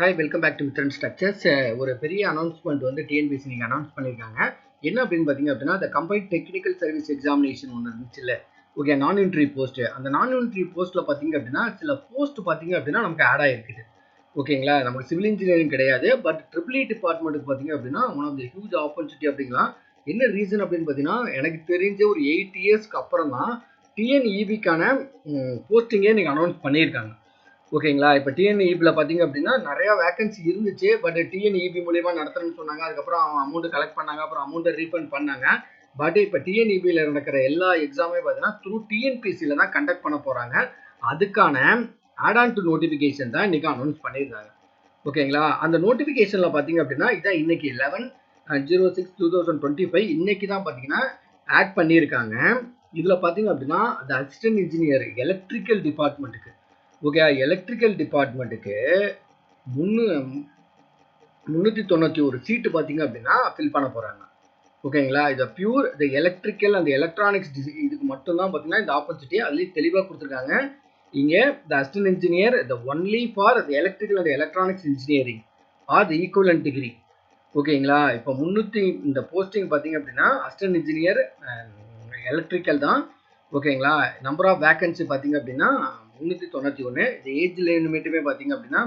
Hi welcome back to Mithran structures ஒரு பெரிய announcement வந்து டிஎன்பிசி நீங்கள் அனௌன்ஸ் பண்ணியிருக்காங்க. என்ன அப்படின்னு பார்த்தீங்க அப்படின்னா அந்த கம்பைன் டெக்னிக்கல் சர்வீஸ் எக்ஸாமினேஷன் ஒன்று இருந்துச்சு இல்லை. ஓகே நான் என்ட்ரி போஸ்ட் அந்த நான் என்ட்ரி போஸ்ட்டில் பார்த்தீங்க அப்படின்னா சில போஸ்ட் பார்த்தீங்க அப்படின்னா நமக்கு ஆட் ஆகிருக்குது ஓகேங்களா நமக்கு சிவில் இன்ஜினியரிங் கிடையாது. பட் ட்ரிபிள் இ டிபார்ட்மெண்ட்டுக்கு பார்த்தீங்க அப்படின்னா one of the huge opportunity அப்படிங்கலாம் என்ன ரீசன் அப்படின்னு பார்த்தீங்கன்னா எனக்கு தெரிஞ்ச ஒரு எயிட் இயர்ஸ்க்கு அப்புறம் தான் டிஎன்இபிக்கான போஸ்டிங்கே நீங்கள் அனௌன்ஸ் பண்ணியிருக்காங்க. ஓகேங்களா? இப்போ டிஎன்இபியில் பார்த்தீங்க அப்படின்னா நிறையா வேகன்சி இருந்துச்சு. பட் டிஎன்இபி மூலியமாக நடத்துறேன்னு சொன்னாங்க. அதுக்கப்புறம் அவன் அமௌண்ட்டு கலெக்ட் பண்ணாங்க. அப்புறம் அமௌண்ட்டை ரீஃபண்ட் பண்ணாங்க. பட் இப்போ டிஎன்இபியில் நடக்கிற எல்லா எக்ஸாமே பார்த்தீங்கன்னா த்ரூ டிஎன்பிசியில் தான் கண்டக்ட் பண்ண போகிறாங்க அதுக்கான ஆட் ஆன் டு நோட்டிஃபிகேஷன் தான் இன்றைக்கி அனௌன்ஸ் பண்ணியிருந்தாங்க ஓகேங்களா? அந்த நோட்டிஃபிகேஷனில் பார்த்தீங்க அப்படின்னா இதான் இன்றைக்கி eleven zero six two thousand twenty five இன்றைக்கி தான் பார்த்தீங்கன்னா ஆட் பண்ணியிருக்காங்க. இதில் பார்த்தீங்க அப்படின்னா அந்த அசிஸ்டன்ட் இன்ஜினியர் எலக்ட்ரிக்கல் டிபார்ட்மெண்ட்டுக்கு ஓகே எலக்ட்ரிக்கல் டிபார்ட்மெண்ட்டுக்கு முன்னு முந்நூற்றி தொண்ணூற்றி ஒரு சீட்டு பார்த்தீங்க அப்படின்னா ஃபில் பண்ண போகிறாங்க ஓகேங்களா இதை பியூர் இந்த எலக்ட்ரிக்கல் அந்த எலக்ட்ரானிக்ஸ் இதுக்கு மட்டும்தான் பார்த்தீங்கன்னா இந்த ஆப்பர்ச்சுனிட்டி அதுலேயும் தெளிவாக கொடுத்துருக்காங்க. இங்கே the assistant engineer the only for the electrical and electronics engineering are the equivalent degree ஓகேங்களா இப்போ முந்நூற்றி இந்த போஸ்டிங் பார்த்தீங்க அப்படின்னா அசிஸ்டன்ட் இன்ஜினியர் எலக்ட்ரிக்கல் தான். ஓகேங்களா? நம்பர் ஆஃப் வேக்கன்சி பார்த்தீங்க அப்படின்னா முந்நூற்றி தொண்ணூற்றி ஒன்று இந்த ஏஜ் லிமிட்டுமே பார்த்தீங்க அப்படின்னா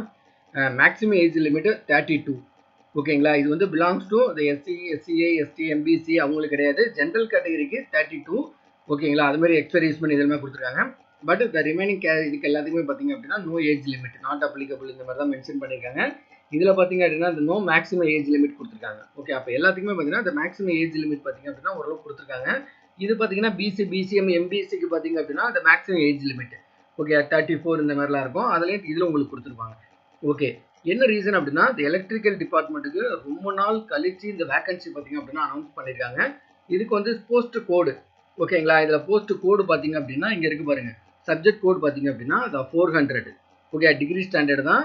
maximum age limit thirty two ஓகேங்களா? இது வந்து பிலாங்ஸ் டு இந்த எஸ்சி எஸ்சிஏ எஸ்டி எம்பிசி அவங்களுக்கு கிடையாது. ஜென்ரல் கேட்டகரிக்கு தேர்ட்டி டூ ஓகேங்களா? அது மாதிரி எக்ஸ்பீரியன்ஸ்மெண்ட் இதெல்லாமே கொடுத்துருக்காங்க. பட் இந்த ரிமைனிங் கே இதுக்கு எல்லாத்துக்குமே பார்த்தீங்க அப்படின்னா no age limit not applicable இந்த மாதிரி தான் மென்ஷன் பண்ணியிருக்காங்க. இதில் பார்த்தீங்க அப்படின்னா இந்த நோ மேக்ஸிமம் ஏஜ் லிமிட் கொடுத்துருக்காங்க. ஓகே அப்போ எல்லாத்துக்குமே பார்த்தீங்கன்னா இந்த மேக்ஸிமம் ஏஜ் லிமிட் பார்த்தீங்க அப்படின்னா ஓரளவு கொடுத்துருக்காங்க. இது பார்த்தீங்கன்னா பிசி பிசிஎம் எம்பிசிக்கு பார்த்தீங்க அப்படின்னா அந்த maximum age limit okay thirty four இந்த மாதிரிலாம் இருக்கும். அதுலேயும் இதில் உங்களுக்கு கொடுத்துருப்பாங்க. ஓகே என்ன ரீசன் அப்படின்னா இந்த எலக்ட்ரிக்கல் டிபார்ட்மெண்ட்டுக்கு ரொம்ப நாள் கழிச்சு இந்த வேகன்சி பார்த்தீங்க அப்படின்னா அனௌன்ஸ் பண்ணியிருக்காங்க இதுக்கு வந்து போஸ்ட் கோடு ஓகேங்களா இதில் போஸ்ட் கோடு பார்த்தீங்க அப்படின்னா இங்கே இருக்கு பாருங்கள் சப்ஜெக்ட் கோடு பார்த்தீங்க அப்படின்னா அது four hundred okay degree standard தான்.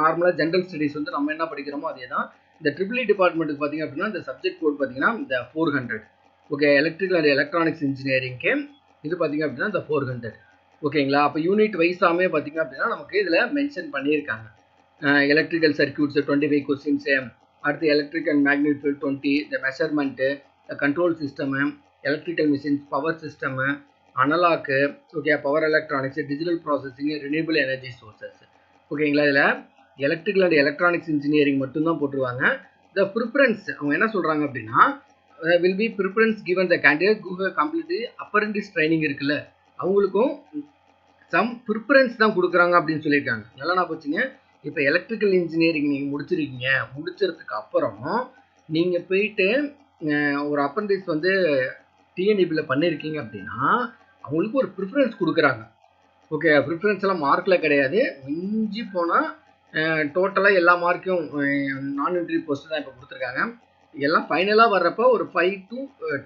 நார்மலாக ஜென்ரல் ஸ்டடீஸ் வந்து நம்ம என்ன படிக்கிறோமோ அதே தான் இந்த ட்ரிபிள் இ e டிபார்ட்மெண்ட்டுக்கு பார்த்தீங்க அப்படின்னா இந்த சப்ஜெக்ட் கோட் பார்த்தீங்கன்னா இந்த four hundred okay electrical and electronics இன்ஜினியரிங்க்கு இது பார்த்தீங்க அப்படின்னா இந்த ஃபோர் ஹண்ட்ரட் ஓகேங்களா அப்போ யூனிட் வைஸாமே பார்த்தீங்க அப்படின்னா நமக்கு இதில் மென்ஷன் பண்ணியிருக்காங்க. Electrical circuits twenty five questions அடுத்து எலக்ட்ரிக் அண்ட் மேக்னிட்யூட் டுவெண்ட்டி இந்த measurement control system electrical machines power system analogue okay power electronics digital processing renewable energy sources ஓகேங்களா இதில் எலக்ட்ரிக்கல் அண்ட் எலக்ட்ரானிக்ஸ் இன்ஜினியரிங் மட்டும்தான் போட்டுருவாங்க. இந்த ப்ரிஃபரன்ஸ் அவங்க என்ன சொல்கிறாங்க அப்படின்னா will be preference given the candidate who could complete apprentice training இருக்குல்ல அவங்களுக்கும் சம் ப்ரிஃபரன்ஸ் தான் கொடுக்குறாங்க அப்படின்னு சொல்லியிருக்காங்க. நல்லா நான் போச்சுங்க இப்போ எலக்ட்ரிக்கல் இன்ஜினியரிங் நீங்கள் முடிச்சிருக்கீங்க முடிச்சதுக்கு அப்புறம் நீங்கள் போயிட்டு uh, ஒரு அப்ரண்டிஸ் வந்து டிஎன்இபியில் பண்ணியிருக்கீங்க அப்படின்னா அவங்களுக்கு ஒரு ப்ரிஃபரன்ஸ் கொடுக்குறாங்க. ஓகே ப்ரிஃபரன்ஸ் எல்லாம் மார்க்கில் கிடையாது. மிஞ்சி போனால் டோட்டலாக uh, எல்லா மார்க்கையும் நான் என்ட்ரி போஸ்ட்டு தான் இப்போ கொடுத்துருக்காங்க. எல்லாம் ஃபைனலாக வர்றப்போ ஒரு ஃபைவ் டு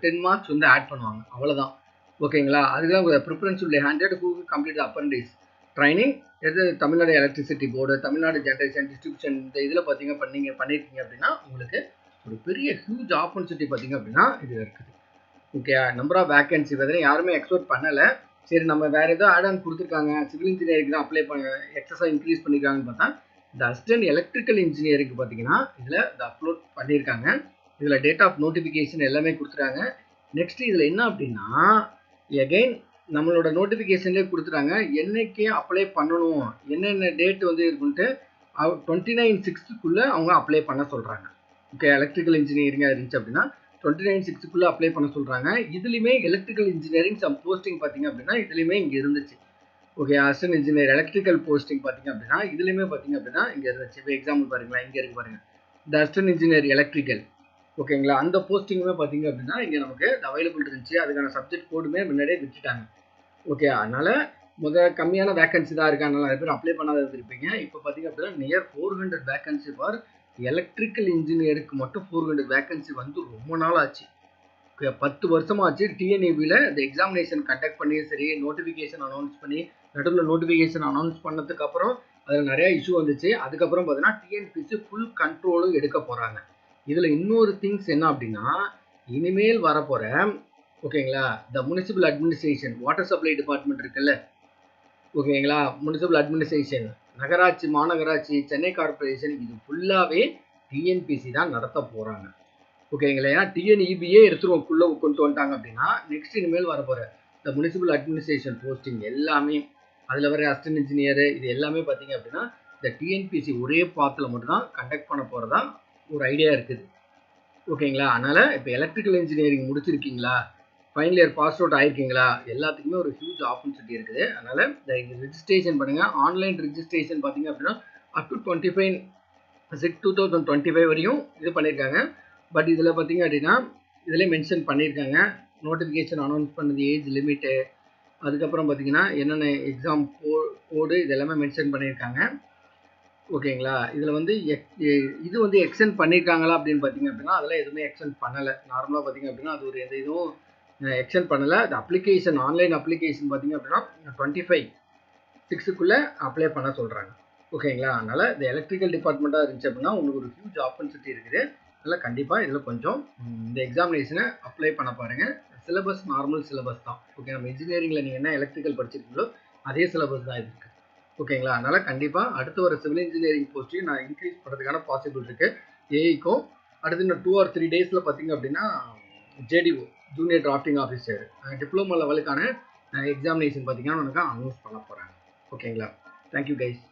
டென் மார்க்ஸ் வந்து ஆட் பண்ணுவாங்க. அவ்வளோதான் ஓகேங்களா அதுதான் ப்ரிஃபரன்ஸ் உள்ள hundred who complete apprentice training எது Tamil Nadu electricity board Tamil Nadu generation distribution இந்த இதில் பார்த்தீங்க பண்ணீங்க பண்ணியிருக்கீங்க அப்படின்னா உங்களுக்கு ஒரு பெரிய ஹியூஜ் ஆப்பர்ச்சுனிட்டி பார்த்தீங்க அப்படின்னா இது இருக்குது. ஓகே நம்பர் ஆஃப் வேகன்சி பார்த்தீங்கன்னா யாருமே எக்ஸ்போர்ட் பண்ணலை. சரி நம்ம வேறு ஏதோ ஆட் ஆன் கொடுத்துருக்காங்க. சிவில் இன்ஜினியரிங் தான் அப்ளை பண்ண எக்ஸஸாக இன்க்ரீஸ் பண்ணியிருக்காங்கன்னு பார்த்தா இந்த அசிஸ்டன்ட் எலக்ட்ரிக்கல் இன்ஜினியரிங் பார்த்தீங்கன்னா இதில் இந்த அப்லோட் பண்ணியிருக்காங்க இதில் டேட் ஆஃப் நோட்டிஃபிகேஷன் எல்லாமே கொடுத்துருக்காங்க நெக்ஸ்ட் இதில் என்ன அப்படின்னா எகைன் நம்மளோட நோட்டிஃபிகேஷன்லேயே கொடுத்துட்டாங்க. என்னைக்கு அப்ளை பண்ணணும் என்னென்ன டேட் வந்து இருக்குன்ட்டு டுவெண்ட்டி நைன் சிக்ஸ்த்துக்குள்ளே அவங்க அப்ளை பண்ண சொல்கிறாங்க ஓகே எலக்ட்ரிக்கல் இன்ஜினியரிங்காக இருந்துச்சு அப்படின்னா டுவெண்ட்டி நைன் சிக்ஸ்த்துக்குள்ளே அப்ளை பண்ண சொல்கிறாங்க இதுலேயுமே எலக்ட்ரிக்கல் இன்ஜினியரிங் சம் போஸ்டிங் பார்த்தீங்க அப்படின்னா இதுலேயுமே இங்கே இருந்துச்சு. Okay assistant engineer electrical posting பார்த்தீங்க அப்படின்னா இதுலேயுமே பார்த்தீங்க அப்படின்னா இங்கே இருந்துச்சு. இப்போ எக்ஸாம்பிள் பாருங்களா இங்கே இருக்கு பாருங்கள் த அஸ்டன் இன்ஜினியர் எலக்ட்ரிக்கல் ஓகேங்களா? அந்த போஸ்டிங்குமே பார்த்தீங்க அப்படின்னா இங்கே நமக்கு அவைலபிள் இருந்துச்சு. அதுக்கான சப்ஜெக்ட் கோடுமே முன்னாடியே விட்டுட்டாங்க. ஓகே அதனால் முத கம்மியான வேகன்சி தான் இருக்கு. நிறைய பேர் அப்ளை பண்ணாத இருப்பீங்க இப்போ பார்த்தீங்க அப்படின்னா near four hundred vacancy for electrical இன்ஜினியருக்கு மட்டும் ஃபோர் ஹண்ட்ரட் வேகன்சி வந்து ரொம்ப நாள் ஆச்சு. ஓகே பத்து வருஷமாச்சு டிஎன்இபியில் இந்த எக்ஸாமினேஷன் கண்டக்ட் பண்ணி சரி நோட்டிஃபிகேஷன் அனௌன்ஸ் பண்ணி நடுவில் நோட்டிஃபிகேஷன் அனௌன்ஸ் பண்ணதுக்கப்புறம் அதில் நிறையா இஷ்யூ வந்துச்சு. அதுக்கப்புறம் பார்த்தீங்கன்னா டிஎன்பிசி ஃபுல் கண்ட்ரோலும் எடுக்க போகிறாங்க இதில் இன்னொரு திங்ஸ் என்ன அப்படின்னா இனிமேல் வரப்போகிற ஓகேங்களா the municipal administration water supply department இருக்குல்ல? ஓகேங்களா முனிசிபல் அட்மினிஸ்ட்ரேஷன் நகராட்சி மாநகராட்சி சென்னை கார்ப்பரேஷன் இது ஃபுல்லாகவே டிஎன்பிசி தான் நடத்த போகிறாங்க ஓகேங்களா ஏன்னா டிஎன்இபியே எடுத்துருவோம் ஃபுல்லாக கொண்டு வந்துட்டாங்க அப்படின்னா நெக்ஸ்ட் இனிமேல் வரப்போகிற இந்த முனிசிபல் அட்மினிஸ்ட்ரேஷன் போஸ்டிங் எல்லாமே அதில் வர அசிஸ்டன்ட் இன்ஜினியர் இது எல்லாமே பார்த்தீங்க அப்படின்னா இந்த டிஎன்பிசி ஒரே பாத்தில் மட்டும்தான் கண்டக்ட் பண்ண போகிறதா ஒரு ஐடியா இருக்குது. ஓகேங்களா அதனால் இப்போ எலக்ட்ரிக்கல் இன்ஜினியரிங் முடிச்சிருக்கீங்களா? ஃபைனல் இயர் பாஸ் அவுட் ஆயிருக்கீங்களா? எல்லாத்துக்குமே ஒரு ஹியூஜ் ஆப்பர்ச்சுனிட்டி இருக்குது. அதனால் இந்த ரிஜிஸ்ட்ரேஷன் பண்ணுங்கள் ஆன்லைன் ரெஜிஸ்ட்ரேஷன் பார்த்தீங்க அப்படின்னா up to twenty five six two thousand twenty five வரையும் இது பண்ணியிருக்காங்க. பட் இதில் பார்த்தீங்க அப்படின்னா இதில் மென்ஷன் பண்ணியிருக்காங்க. நோட்டிஃபிகேஷன் அனௌன்ஸ் பண்ணது ஏஜ் லிமிட்டு அதுக்கப்புறம் பார்த்தீங்கன்னா என்னென்ன எக்ஸாம் கோ கோடு இது எல்லாமே மென்ஷன் பண்ணியிருக்காங்க. ஓகேங்களா? இதில் வந்து எக்- இது வந்து எக்ஸ்டெண்ட் பண்ணியிருக்காங்களா அப்படின்னு பார்த்தீங்க அப்படின்னா அதெல்லாம் எதுவுமே எக்ஸ்டெண்ட் பண்ணலை. நார்மலாக பார்த்தீங்க அப்படின்னா அது ஒரு எந்த இதுவும் எக்ஸ்டெண்ட் பண்ணலை. அது அப்ளிகேஷன் ஆன்லைன் அப்ளிகேஷன் பார்த்தீங்க அப்படின்னா டுவெண்ட்டி ஃபைவ் சிக்ஸுக்குள்ளே அப்ளை பண்ண சொல்கிறாங்க ஓகேங்களா? அதனால் இந்த எலக்ட்ரிக்கல் டிபார்ட்மெண்ட்டாக இருந்துச்சு அப்படின்னா உங்களுக்கு ஒரு ஹியூஜ் ஆப்பர்ச்சுனிட்டி இருக்குது. அதனால் கண்டிப்பாக இதில் கொஞ்சம் இந்த எக்ஸாமினேஷனை அப்ளை பண்ண பாருங்கள் சிலபஸ் நார்மல் சிலபஸ் தான். ஓகே நம்ம இன்ஜினியரிங்கில் நீங்கள் என்ன எலக்ட்ரிக்கல் படிச்சிருக்கீங்களோ அதே சிலபஸ் தான் இருக்குது ஓகேங்களா? அதனால் கண்டிப்பாக அடுத்து வர சிவில் இன்ஜினியரிங் போஸ்ட்டையும் நான் இன்க்ரீஸ் பண்ணுறதுக்கான பாசிபிள் இருக்குது ஏஐக்கும் அடுத்து இன்னும் டூ ஆர் த்ரீ டேஸில் பார்த்தீங்க அப்படின்னா JDO junior drafting officer diploma லெவலுக்கான examination பார்த்தீங்கன்னா உனக்கு அனௌன்ஸ் பண்ண போகிறாங்க ஓகேங்களா? Thank you guys